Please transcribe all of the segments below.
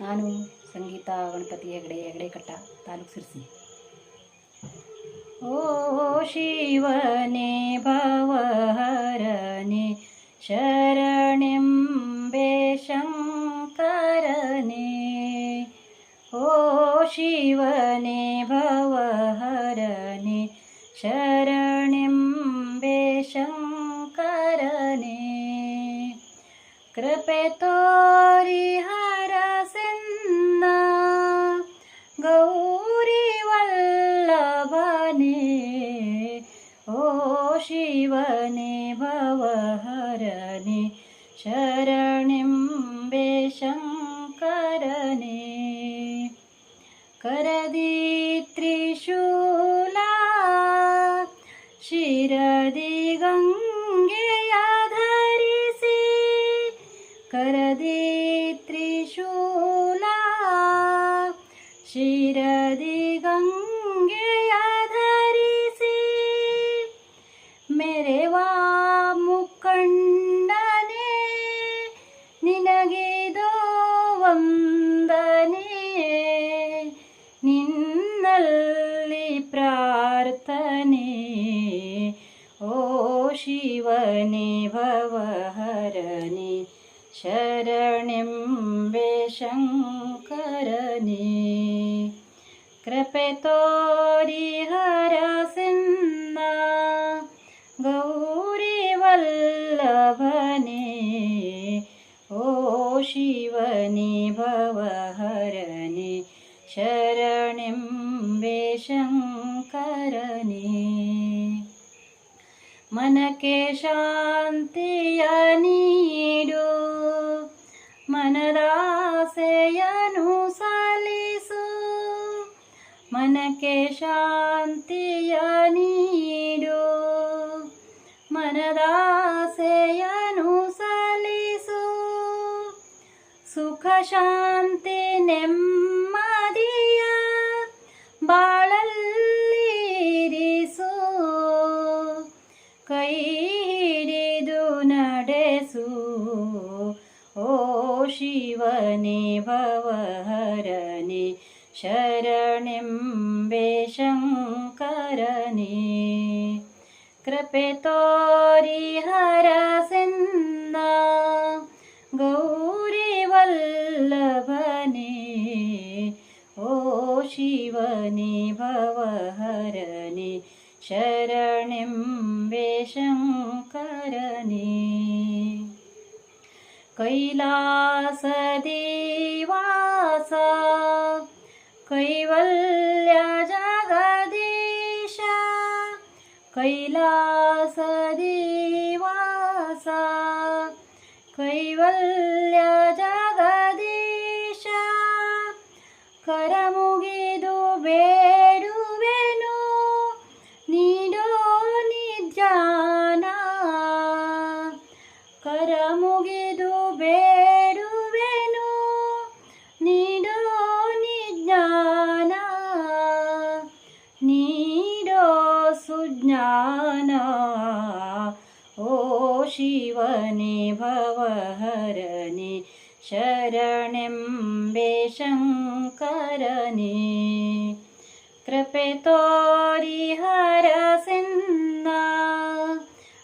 ನಾನು ಸಂಗೀತ ಗಣಪತಿ ಹೆಗಡೆ ಹೆಗಡೆ ಕಟ್ಟ ತಾಲೂಕು ಸಿರ್ಸಿ ಓ ಶಿವನೇ ಭವಹರನೆ ಶರಣೆಂಬೆ ಶಂಕರನೇ ಓ ಶಿವನೇ ಭವಹರನೆ ಶರಣೆಂಬೆ ಶಂಕರನೇ ಕೃಪೆ ತೋರಿ ओ शिवनि भवहरणे शरणिं वेषं करने शिरदि शिरदिगङ्गेया धरिषि करदित्रिशूला शिरदि गङ्गेया ನಿನಗಿದೋ ವಂದನೆ ನಿನ್ನಲ್ಲಿ ಪ್ರಾರ್ಥನೆ ಓ ಶಿವನೇ ಭವಹರನೆ ಶರಣೆಂಬೆ ಶಂಕರನೇ ಕೃಪೆ ತೋರಿ ಹರಸಿನ್ನ ಶರಣೆಂಬೆ ಶಂಕರನೇ ಮನಕ್ಕೆ ಶಾಂತಿಯ ನೀಡು ಮನದಾಸೆಯನು ಸಲ್ಲಿಸು ಮನಕ್ಕೆ ಶಾಂತಿಯ ನೀಡು ಮನದಾಸೆಯನು ಸಲ್ಲಿಸು ಸುಖ ಶಾಂತಿ ನೆಮ್ಮದಿಯ ಬಾಳಲ್ಲಿರಿಸು ಕೈ ಹಿಡಿದು ನಡೆಸು ಓ ಶಿವನೇ ಭವಹರನೆ ಶರಣೆಂಬೆ ಶಂಕರನೇ ಕೃಪೆ ತೋರಿ ಹರಸೆನ್ನ शिवनि भवहरनि शरणिं वेषं करनि कैलासदिवासा कैवल्या कैलासदेवास कैवल्य ओ शिवने भवहरणे हरनि शरणिं वेषंकरनि कृपतोरिहरसिन्ना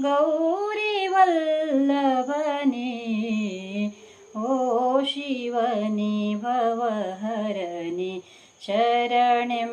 गौरिवल्लभनि ॐ शिवनि भव हरनि शरण्यं